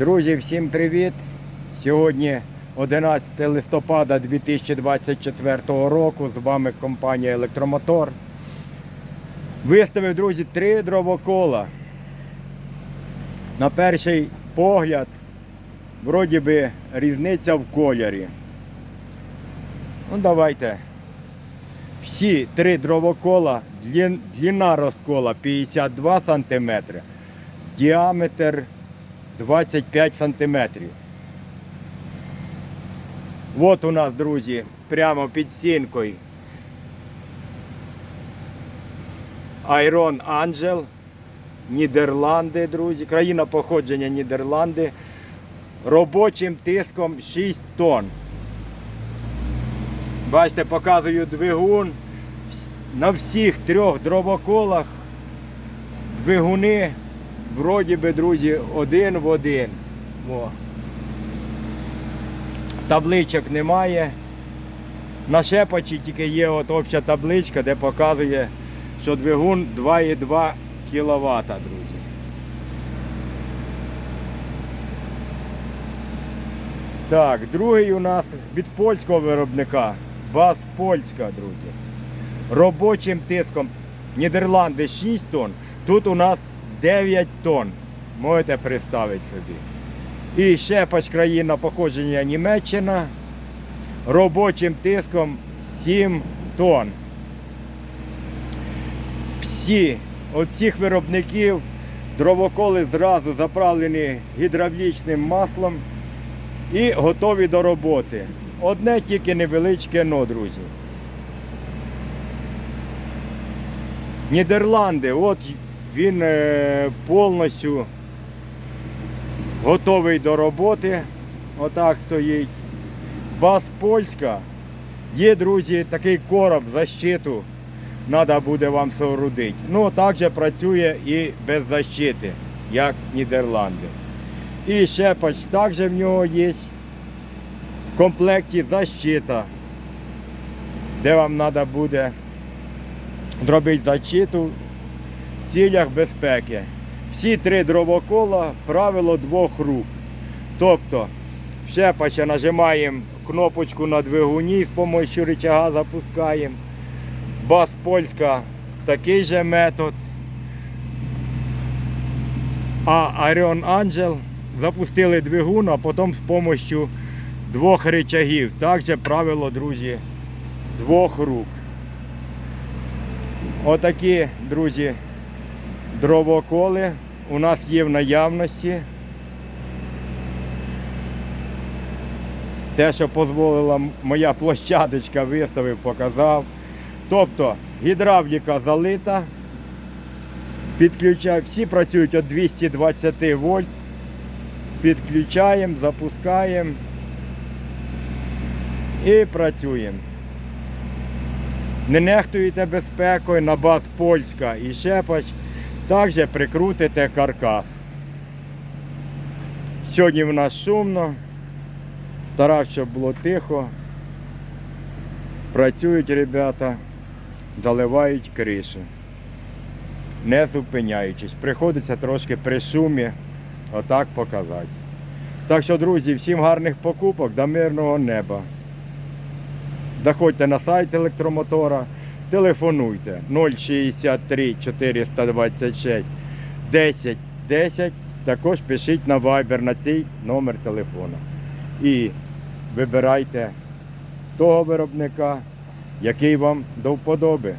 Друзі, всім привіт! Сьогодні 11 листопада 2024 року. З вами компанія Електромотор. Виставив, друзі, три дровокола. На перший погляд, вроді би, різниця в кольорі. Ну, давайте. Всі три дровокола, длін- длина розкола 52 см, діаметр 25 сантиметрів. От у нас, друзі, прямо під стінкою. Айрон Анджел, Нідерланди, друзі. Країна походження Нідерланди. Робочим тиском 6 тонн. Бачите, показую двигун. На всіх трьох дровоколах двигуни вроді би, друзі, один в один. О. Табличок немає. На шепачі тільки є от обща табличка, де показує, що двигун 2,2 кВт, друзі. Так, другий у нас від польського виробника. Бас Польська, друзі. Робочим тиском Нідерланди 6 тонн, тут у нас 9 тонн. Можете представити собі. І Шепач країна походження Німеччина. Робочим тиском 7 тонн. Всі от цих виробників дровоколи зразу заправлені гідравлічним маслом і готові до роботи. Одне тільки невеличке но, друзі. Нідерланди, от він е, повністю готовий до роботи. Отак стоїть. Бас Польська. Є, друзі, такий короб защиту. Треба буде вам соорудити. Ну, також працює і без защити, як Нідерланди. І щепач також в нього є. В комплекті защита, де вам треба буде зробити защиту цілях безпеки. Всі три дровокола правило двох рук. Тобто щепача нажимаємо кнопочку на двигуні з допомогою рычага запускаємо. Бас польська такий же метод. А Arion Angel запустили двигун, а потім з допомогою двох рычагів. Також правило, друзі, двох рук. Отакі, друзі, дровоколи у нас є в наявності. Те, що дозволила моя площадочка, виставив, показав. Тобто гідравліка залита, підключаємо, всі працюють від 220 вольт. Підключаємо, запускаємо і працюємо. Не нехтуєте безпекою на баз польська і щепач, також прикрутите каркас. Сьогодні в нас шумно, старався, щоб було тихо. Працюють ребята, заливають криші, не зупиняючись. Приходиться трошки при шумі отак показати. Так що, друзі, всім гарних покупок до мирного неба. Заходьте на сайт електромотора, телефонуйте 063 426 10 10. Також пишіть на Viber на цей номер телефону. І вибирайте того виробника, який вам до вподоби.